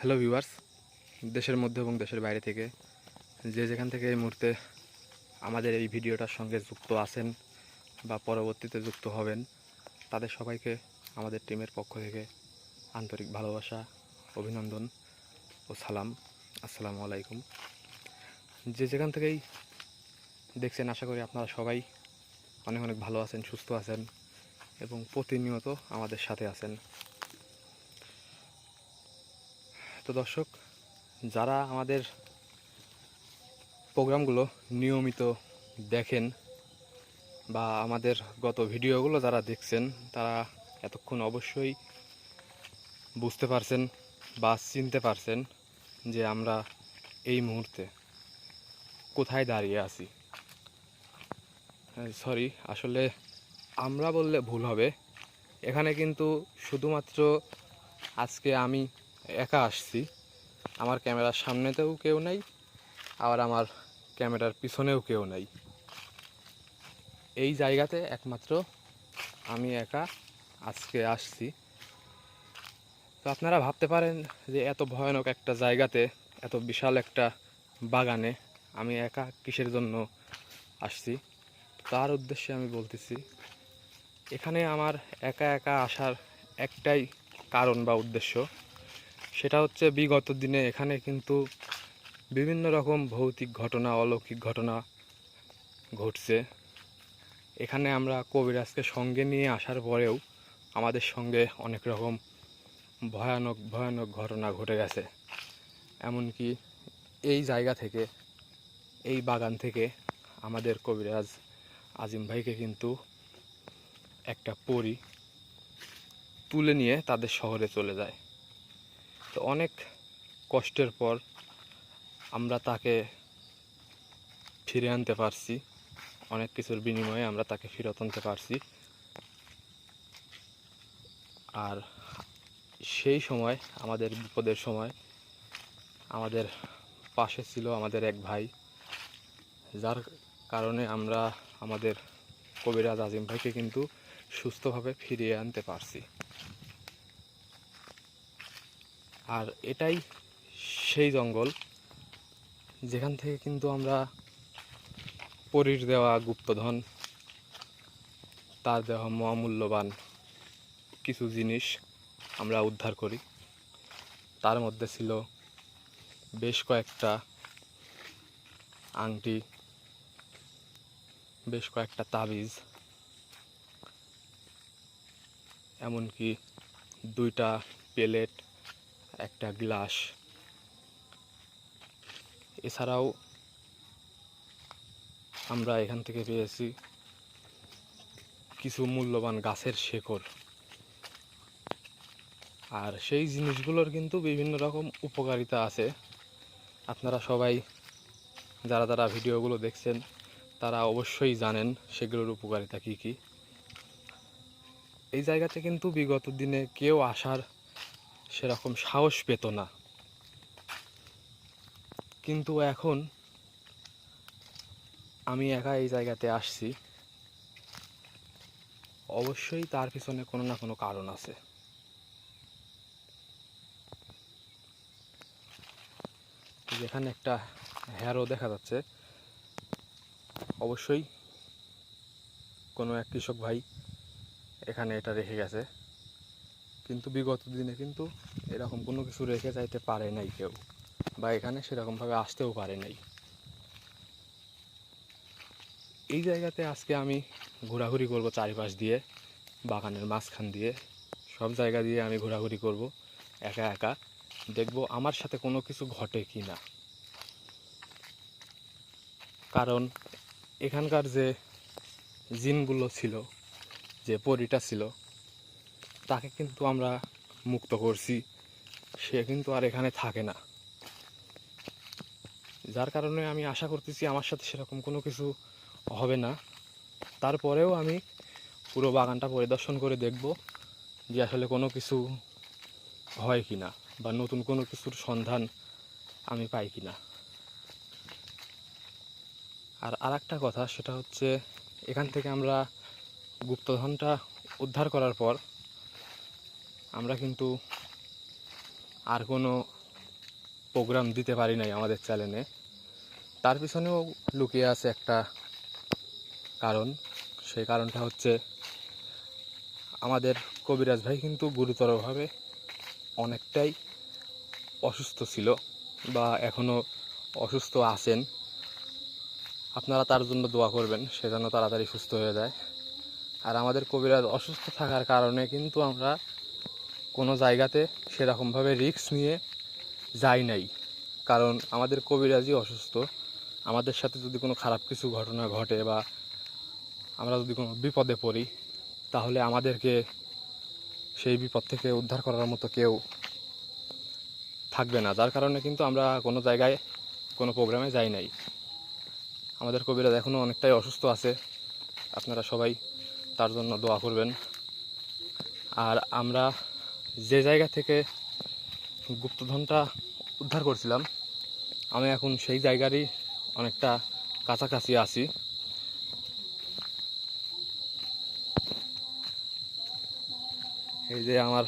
Hello viewers, দেশের মধ্যে এবং দেশের বাইরে থেকে যে যেখান থেকে এই মুহূর্তে আমাদের এই ভিডিওটার সঙ্গে যুক্ত আছেন বা পরবর্তীতে যুক্ত হবেন, তাদের সবাইকে আমাদের টিমের পক্ষ থেকে আন্তরিক ভালোবাসা, অভিনন্দন ও সালাম। আসসালামু আলাইকুম। যে যেখান থেকেই দেখছেন, আশা করি আপনারা সবাই অনেক অনেক ভালো আছেন, সুস্থ আছেন এবং প্রতিনিয়ত আমাদের সাথে আছেন। তো দর্শক, যারা আমাদের প্রোগ্রামগুলো নিয়মিত দেখেন বা আমাদের গত ভিডিওগুলো যারা দেখছেন, তারা এতক্ষণ অবশ্যই বুঝতে পারছেন বা চিনতে পারছেন যে আমরা এই মুহূর্তে কোথায় দাঁড়িয়ে আছি। সরি আসলে আমরা বললে ভুল হবে। এখানে কিন্তু শুধুমাত্র আজকে আমি একা আসছি। আমার ক্যামেরার সামনেতেও কেউ নেই, আবার আমার ক্যামেরার পিছনেও কেউ নেই। এই জায়গাতে একমাত্র আমি একা আজকে আসছি। তো আপনারা ভাবতে পারেন যে এত ভয়ানক একটা জায়গাতে, এত বিশাল একটা বাগানে আমি একা কিসের জন্য আসছি? তার উদ্দেশ্যে আমি বলতেছি, এখানে আমার একা একা আসার একটাই কারণ বা উদ্দেশ্য সেটা হচ্ছে বিগত দিনে এখানে কিন্তু বিভিন্ন রকম ভৌতিক ঘটনা, অলৌকিক ঘটনা ঘটছে। এখানে আমরা কবিরাজকে সঙ্গে নিয়ে আসার পরেও আমাদের সঙ্গে অনেক রকম ভয়ানক ভয়ানক ঘটনা ঘটে গেছে। এমনকি এই জায়গা থেকে, এই বাগান থেকে আমাদের কবিরাজ আজিম ভাইকে কিন্তু একটা পরি তুলে নিয়ে তাদের শহরে চলে যায়। তো অনেক কষ্টের পর আমরা তাকে ফিরে আনতে পারছি। অনেক কিছুর বিনিময়ে আমরা তাকে ফেরত আনতে পারছি। আর সেই সময়, আমাদের বিপদের সময়, আমাদের পাশে ছিল আমাদের এক ভাই, যার কারণে আমরা আমাদের কবিরাজ আজিম ভাইকে কিন্তু সুস্থভাবে ফিরিয়ে আনতে পারছি। আর এটাই সেই জঙ্গল। যেখান থেকে কিন্তু আমরা পরীর দেওয়া গুপ্তধন, তার দেওয়া মহামূল্যবান কিছু জিনিস আমরা উদ্ধার করি। তার মধ্যে ছিল বেশ কয়েকটা আংটি, বেশ কয়েকটা তাবিজ, এমনকি দুইটা প্লেট একটা গ্লাস। এছাড়াও আমরা এখান থেকে পেয়েছি কিছু মূল্যবান গাছের শেকড়। আর সেই জিনিসগুলোর কিন্তু বিভিন্ন রকম উপকারিতা আছে। আপনারা সবাই যারা যারা ভিডিওগুলো দেখছেন, তারা অবশ্যই জানেন সেগুলোর উপকারিতা কী কী। এই জায়গাতে কিন্তু বিগত দিনে কেউ আসার সেরকম সাহস পেত না। কিন্তু এখন আমি একা এই জায়গাতে আসছি, অবশ্যই তার পিছনে কোনো না কোনো কারণ আছে। যেখানে একটা হ্যারো দেখা যাচ্ছে, অবশ্যই কোনো এক কৃষক ভাই এখানে এটা রেখে গেছে। কিন্তু বিগত দিনে কিন্তু এরকম কোনো কিছু রেখে যাইতে পারে নাই কেউ বা এখানে সেরকমভাবে আসতেও পারে নাই। এই জায়গাতে আজকে আমি ঘোরাঘুরি করব চারিপাশ দিয়ে, বাগানের মাঝখান দিয়ে। সব জায়গা দিয়ে আমি ঘোরাঘুরি করব, একা একা। দেখব আমার সাথে কোনো কিছু ঘটে কি না। কারণ এখানকার যে জিনগুলো ছিল, যে পরিটা ছিল তাকে কিন্তু আমরা মুক্ত করছি। সে কিন্তু আর এখানে থাকে না। যার কারণে আমি আশা করতেছি আমার সাথে সেরকম কোনো কিছু হবে না। তারপরেও আমি পুরো বাগানটা পরিদর্শন করে দেখব যে আসলে কোনো কিছু হয় কি না বা নতুন কোনো কিছুর সন্ধান আমি পাই কি না আর আরেকটা কথা, সেটা হচ্ছে এখান থেকে আমরা গুপ্তধনটা উদ্ধার করার পর আমরা কিন্তু আর কোনো প্রোগ্রাম দিতে পারি নাই আমাদের চ্যানেলে তার পিছনেও লুকিয়ে আছে একটা কারণ। সেই কারণটা হচ্ছে আমাদের কবিরাজ ভাই কিন্তু গুরুতরভাবে অনেকটাই অসুস্থ ছিল বা এখনও অসুস্থ আছেন। আপনারা তার জন্য দোয়া করবেন, সে যেন তাড়াতাড়ি সুস্থ হয়ে যায়। আর আমাদের কবিরাজ অসুস্থ থাকার কারণে কিন্তু আমরা কোনো জায়গাতে সেরকমভাবে রিস্ক নিয়ে যাই নাই। কারণ আমাদের কবিরাজই অসুস্থ। আমাদের সাথে যদি কোনো খারাপ কিছু ঘটনা ঘটে বা আমরা যদি কোনো বিপদে পড়ি, তাহলে আমাদেরকে সেই বিপদ থেকে উদ্ধার করার মতো কেউ থাকবে না। যার কারণে কিন্তু আমরা কোনো জায়গায়, কোনো প্রোগ্রামে যাই নাই। আমাদের কবিরাজ এখনও অনেকটাই অসুস্থ আছে। আপনারা সবাই তার জন্য দোয়া করবেন। আর আমরা যে জায়গা থেকে গুপ্তধনটা উদ্ধার করছিলাম, আমি এখন সেই জায়গারই অনেকটা কাছাকাছি আছি। এই যে আমার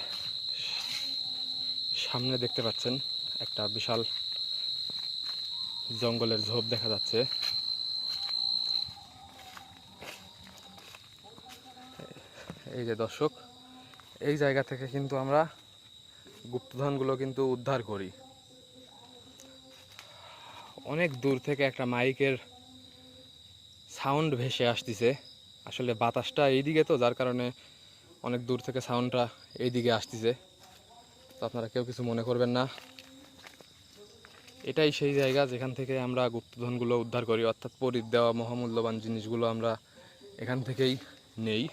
সামনে দেখতে পাচ্ছেন, একটা বিশাল জঙ্গলের ঝোপ দেখা যাচ্ছে। এই যে দর্শক এই জায়গা থেকে কিন্তু আমরা গুপ্তধনগুলো কিন্তু উদ্ধার করি। অনেক দূর থেকে একটা মাইকের সাউন্ড ভেসে আসতেছে। আসলে বাতাসটা এইদিকে তো, যার কারণে অনেক দূর থেকে সাউন্ডটা এইদিকে আসতেছে। তো আপনারা কেউ কিছু মনে করবেন না। এটাই সেই জায়গা যেখান থেকে আমরা গুপ্তধনগুলো উদ্ধার করি, অর্থাৎ পরির দেওয়া মহামূল্যবান জিনিসগুলো আমরা এখান থেকেই নেই।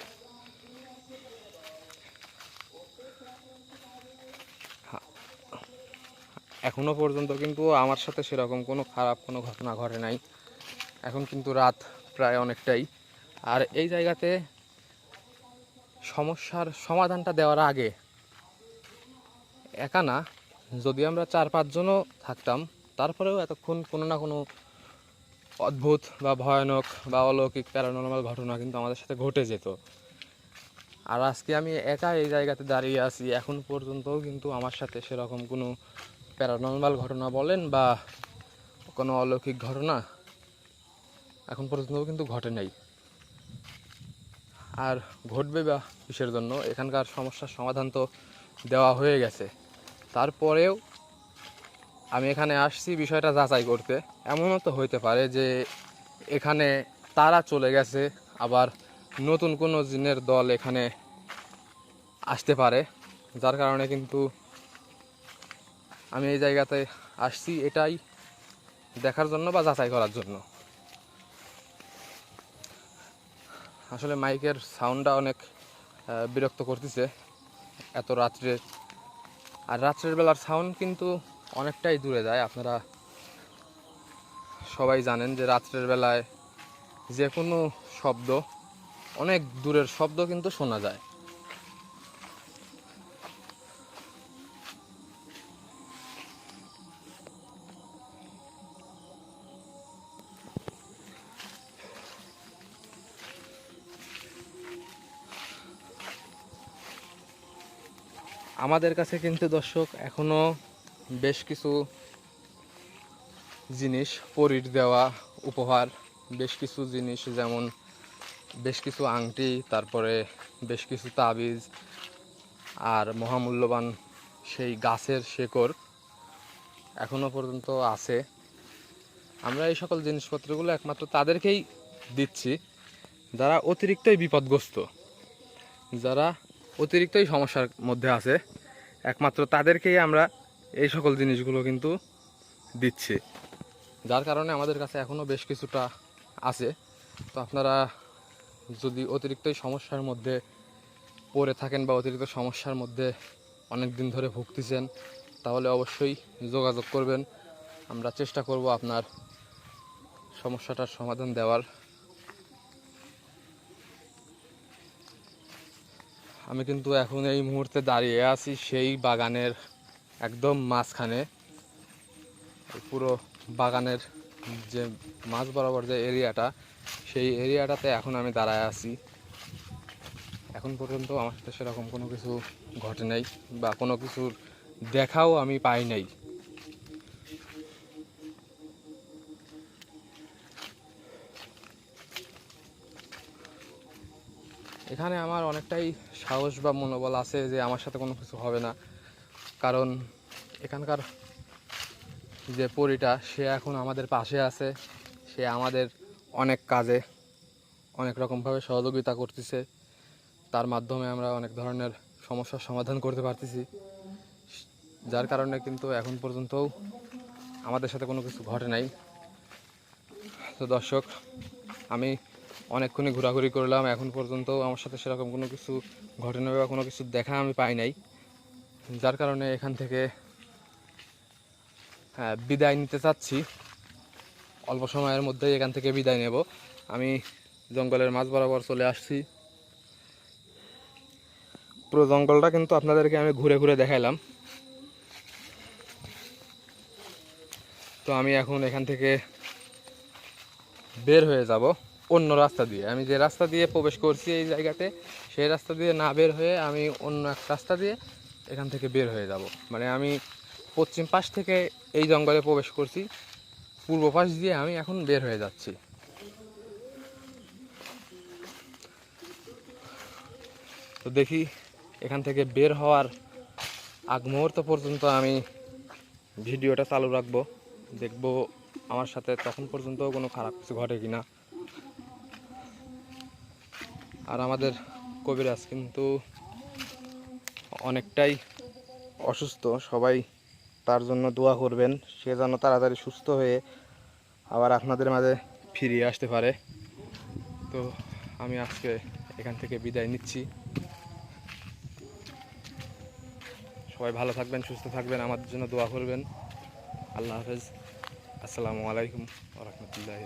এখনও পর্যন্ত কিন্তু আমার সাথে সেরকম কোনো খারাপ কোনো ঘটনা ঘটে নাই। এখন কিন্তু রাত প্রায় অনেকটাই। আর এই জায়গাতে সমস্যার সমাধানটা দেওয়ার আগে একা না, যদি আমরা চার পাঁচজনও থাকতাম, তারপরেও এতক্ষণ কোনো না কোনো অদ্ভুত বা ভয়ানক বা অলৌকিক প্যারানর্মাল ঘটনা কিন্তু আমাদের সাথে ঘটে যেত। আর আজকে আমি একা এই জায়গাতে দাঁড়িয়ে আছি, এখন পর্যন্তও কিন্তু আমার সাথে সেরকম কোনো প্যারানর্মাল ঘটনা বলেন বা কোনো অলৌকিক ঘটনা, এখন পর্যন্ত কিন্তু ঘটে নাই। আর ঘটবে বা কিসের জন্য? এখানকার সমস্যার সমাধান তো দেওয়া হয়ে গেছে। তারপরেও আমি এখানে আসছি বিষয়টা যাচাই করতে। এমনও তো হইতে পারে যে এখানে তারা চলে গেছে, আবার নতুন কোনো জিনের দল এখানে আসতে পারে, যার কারণে কিন্তু আমি এই জায়গাতে আসছি এটাই দেখার জন্য বা যাচাই করার জন্য। আসলে মাইকের সাউন্ডটা অনেক বিরক্ত করতেছে এত রাত্রে। আর রাত্রের বেলার সাউন্ড কিন্তু অনেকটাই দূরে যায়, আপনারা সবাই জানেন যে রাত্রের বেলায় যে কোনো শব্দ, অনেক দূরের শব্দ কিন্তু শোনা যায়। আমাদের কাছে কিন্তু দর্শক এখনও বেশ কিছু জিনিস পরির দেওয়া উপহার, বেশ কিছু জিনিস যেমন বেশ কিছু আংটি, তারপরে বেশ কিছু তাবিজ আর মহামূল্যবান সেই গাছের শেকড় এখনও পর্যন্ত আছে। আমরা এই সকল জিনিসপত্রগুলো একমাত্র তাদেরকেই দিচ্ছি, যারা অতিরিক্তই বিপদগ্রস্ত, যারা অতিরিক্তই সমস্যার মধ্যে আছে। একমাত্র তাদেরকেই আমরা এই সকল জিনিসগুলো কিন্তু দিচ্ছি। যার কারণে আমাদের কাছে এখনও বেশ কিছুটা আছে। তো আপনারা যদি অতিরিক্তই সমস্যার মধ্যে পড়ে থাকেন বা অতিরিক্ত সমস্যার মধ্যে অনেক দিন ধরে ভুগতেছেন, তাহলে অবশ্যই যোগাযোগ করবেন। আমরা চেষ্টা করব আপনার সমস্যাটার সমাধান দেওয়ার। আমি কিন্তু এখন এই মুহূর্তে দাঁড়িয়ে আছি সেই বাগানের একদম মাঝখানে। পুরো বাগানের যে মাছ বরাবর যে এরিয়াটা, সেই এরিয়াটাতে এখন আমি দাঁড়ায় আছি। এখন পর্যন্ত আমার সাথে সেরকম কোনো কিছু ঘটে নাই বা কোনো কিছুর দেখাও আমি পাই নাই। এখানে আমার অনেকটাই সাহস বা মনোবল আছে যে আমার সাথে কোনো কিছু হবে না। কারণ এখানকার যে পরিটা, সে এখন আমাদের পাশে আছে। সে আমাদের অনেক কাজে, অনেক রকমভাবে সহযোগিতা করতেছে। তার মাধ্যমে আমরা অনেক ধরনের সমস্যার সমাধান করতে পারতেছি। যার কারণে কিন্তু এখন পর্যন্তও আমাদের সাথে কোনো কিছু ঘটে নাই। তো দর্শক, আমি অনেকক্ষণই ঘোরাঘুরি করলাম। এখন পর্যন্ত আমার সাথে সেরকম কোনো কিছু ঘটনা বা কোনো কিছু দেখা আমি পাই নাই। যার কারণে এখান থেকে হ্যাঁ, বিদায় নিতে চাচ্ছি। অল্প সময়ের মধ্যেই এখান থেকে বিদায় নেব। আমি জঙ্গলের মাঝ বরাবর চলে আসছি। পুরো জঙ্গলটা কিন্তু আপনাদেরকে আমি ঘুরে ঘুরে দেখাইলাম। তো আমি এখন এখান থেকে বের হয়ে যাব। অন্য রাস্তা দিয়ে। আমি যে রাস্তা দিয়ে প্রবেশ করছি এই জায়গাতে, সেই রাস্তা দিয়ে না বের হয়ে আমি অন্য এক রাস্তা দিয়ে এখান থেকে বের হয়ে যাব। মানে আমি পশ্চিম পাশ থেকে এই জঙ্গলে প্রবেশ করছি। পূর্ব পাশ দিয়ে আমি এখন বের হয়ে যাচ্ছি। তো দেখি এখান থেকে বের হওয়ার আগ মুহূর্ত পর্যন্ত আমি ভিডিওটা চালু রাখব। দেখব আমার সাথে তখন পর্যন্ত কোনো খারাপ কিছু ঘটে কিনা। আর আমাদের কবিরাজ কিন্তু অনেকটাই অসুস্থ। সবাই তার জন্য দোয়া করবেন। সে যেন তাড়াতাড়ি সুস্থ হয়ে আবার আপনাদের মাঝে ফিরিয়ে আসতে পারে। তো আমি আজকে এখান থেকে বিদায় নিচ্ছি। সবাই ভালো থাকবেন, সুস্থ থাকবেন আমাদের জন্য দোয়া করবেন। আল্লাহ হাফেজ। আসসালামু আলাইকুম রহমতুল্লাহ